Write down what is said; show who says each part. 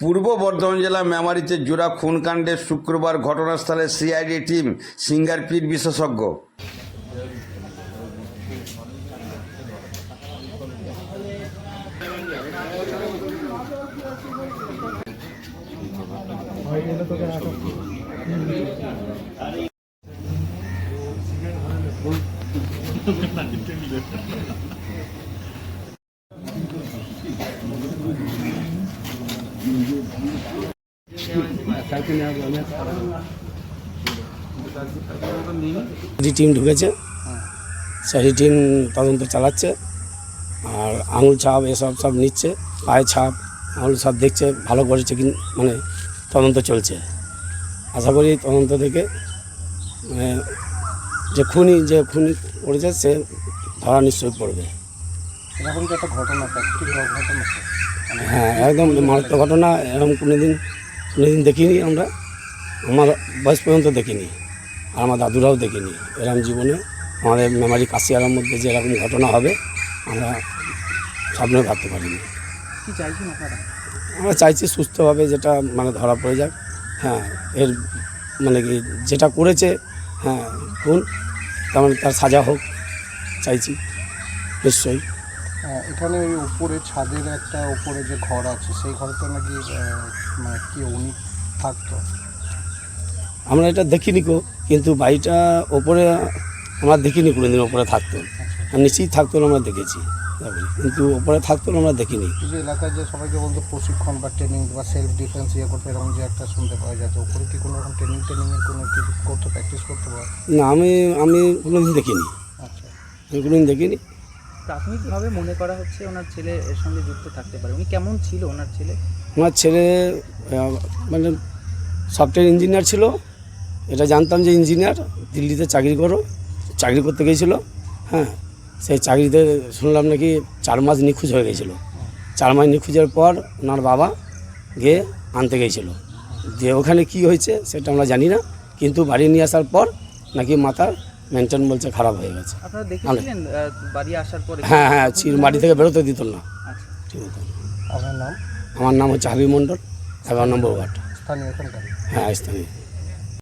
Speaker 1: পূর্ব বর্ধমান জেলা মেমারিতে জোড়া খুনকাণ্ডের শুক্রবার ঘটনাস্থলে সিআইডি টিম সিঙ্গারপিট বিশেষজ্ঞ।
Speaker 2: টিম ঢুকেছে। সিডি টিম তদন্ত চালাচ্ছে আর আঙুল ছাপ এসব সব নিচ্ছে পায়ে ছাপ, আঙুল সব দেখছে, ভালো করেছে কি মানে তদন্ত চলছে। আশা করি তদন্ত থেকে মানে যে খুনি যে খুনি করেছে সে ধরা নিশ্চয়ই পড়বে।
Speaker 3: এরকম একটা ঘটনা ঘটনা।
Speaker 2: হ্যাঁ একদম মারাত্মক ঘটনা এরকম কোনো দিন কোনো দিন দেখিনি আমরা। আমার বয়স পর্যন্ত দেখিনি আর আমার দাদুরাও দেখিনি। এরকম জীবনে আমাদের মেমারি কাশিয়ারার মধ্যে যে এরকম ঘটনা হবে আমরা স্বপ্নে ভাবতে পারিনি। আমরা চাইছি সুস্থভাবে যেটা মানে ধরা পড়ে যাক। হ্যাঁ এর মানে কি যেটা করেছে হ্যাঁ খুন তার মানে তার সাজা হোক চাইছি। নিশ্চয়ই।
Speaker 3: এখানে ওই উপরে ছাদের একটা উপরে যে ঘর আছে সেই ঘরটা নাকি মানে কি উনি থাকতো?
Speaker 2: আমরা এটা দেখিনি কো কিন্তু বাড়িটা ওপরে আমরা দেখিনি কোনোদিন ওপরে থাকতো। আর নিচেই থাকতো আমরা দেখেছি। কিন্তু ওপরে থাকতো আমরা দেখিনি।
Speaker 3: যে এলাকায় যে সবাইকে বলতো প্রশিক্ষণ বা ট্রেনিং বা সেলফ ডিফেন্স ইয়ে করতে এরকম যে একটা শুনতে পাওয়া যেত উপরে কি কোনো রকম ট্রেনিং ট্রেনিংয়ের কোনো কিছু করতে প্র্যাকটিস করতে পারে
Speaker 2: না আমি আমি কোনোদিন দেখিনি।
Speaker 3: আচ্ছা।
Speaker 2: আমি কোনোদিন দেখিনি।
Speaker 4: প্রাথমিকভাবে মনে করা হচ্ছে ওনার ছেলে এর সঙ্গে যুক্ত থাকতে পারে। উনি কেমন ছিল ওনার ছেলে?
Speaker 2: ওনার ছেলে মানে সফটওয়্যার ইঞ্জিনিয়ার ছিল। এটা জানতাম যে ইঞ্জিনিয়ার দিল্লিতে চাকরি করো। চাকরি করতে গিয়েছিল হ্যাঁ। সেই চাকরিতে শুনলাম নাকি চার মাস নিখোঁজ হয়ে গেছিল চার মাস নিখোঁজের পর ওনার বাবা গিয়ে আনতে গিয়েছিল। দিয়ে ওখানে কি হয়েছে সেটা আমরা জানি না। কিন্তু বাড়ি নিয়ে আসার পর নাকি মাথার মেনটেন বলছে খারাপ হয়ে গেছে।
Speaker 4: আপনারা দেখেছিলেন বাড়ি আসার পরে?
Speaker 2: হ্যাঁ হ্যাঁ চির মাটি থেকে বেরোতে দিত না।
Speaker 4: আচ্ছা।
Speaker 2: ঠিক
Speaker 3: আপনার নাম?
Speaker 2: আমার নাম হচ্ছে হাবি মণ্ডল এগারো নম্বর ওয়ার্ড।
Speaker 3: স্থানীয়
Speaker 2: হ্যাঁ স্থানীয়।